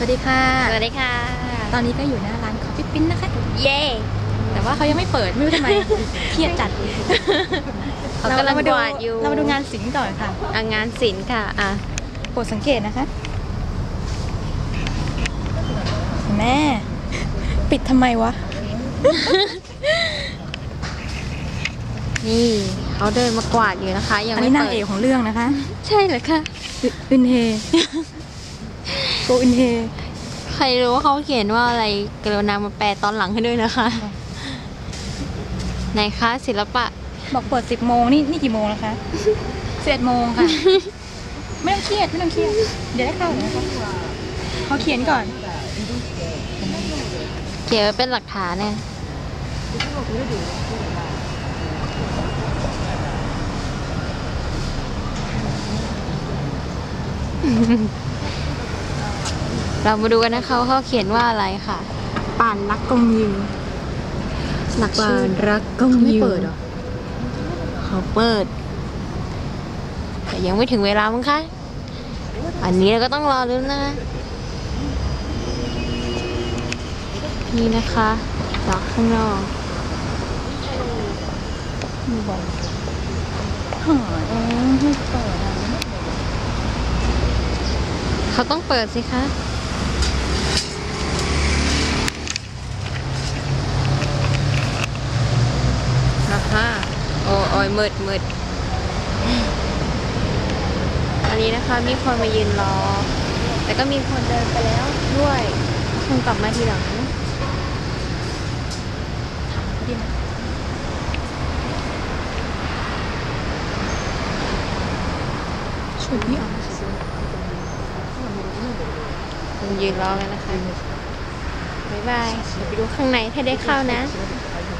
วัสดีค่ะ สวัสดีค่ะ ตอนนี้ก็อยู่หน้าร้านคอฟฟี่ปิ้นนะคะ เย่แต่ว่าเขายังไม่เปิดไม่รู้ทำไมเครียดจัดเขากำลังมากดูวาดอยู่ เรามาดูงานศิลป์ก่อนค่ะอะงานศิลป์ค่ะ อะโปรดสังเกตนะคะแม่ปิดทำไมวะ นี่เขาเดินมากวาดอยู่นะคะ ยังอันไม่นี้นางเปิเอดกของเรื่องนะคะ ใช่เหรอคะอึอึนเฮ โกอึนเฮใครรู้ว่าเขาเขียนว่าอะไรกรุณามาแปลตอนหลังให้ด้วยนะคะ ไหนคะศิลปะ บอกเปิดสิบโมงนี่นี่กี่โมงแล้วคะสิบเอ็ดโมงค่ะ ไม่ต้องเครียดไม่ต้องเครียด เดี๋ยวได้เข้าเดี๋ยวได้เข้าเขาเขียนก่อน เขียนไว้เป็นหลักฐานเนี่ย เรามาดูกันนะคะว่าเขาเขียนว่าอะไรค่ะ ป่านรักกงยิวหลักชื่อรักกงเขาไม่ยูเปิดเหรอเขาเปิด แต่ยังไม่ถึงเวลามั้งคะ อันนี้เราก็ต้องรอลุ้นนะนี่นะคะจากข้างนอกมีบอกหาเออให้เปิดอะเขาต้องเปิดสิคะ ฮ่าฮ่าโอ้โอ้ ยมืดมืดอันนี้นะคะมีคนมายืนรอ แต่ก็มีคนเดินไปแล้วด้วยคงกลับมาทีหลังดีไหมช่วยพี่ออกคุณยืนรอกันนะคะ บ๊ายบาย เดี๋ยวไปดูข้างในถ้าได้เข้านะเ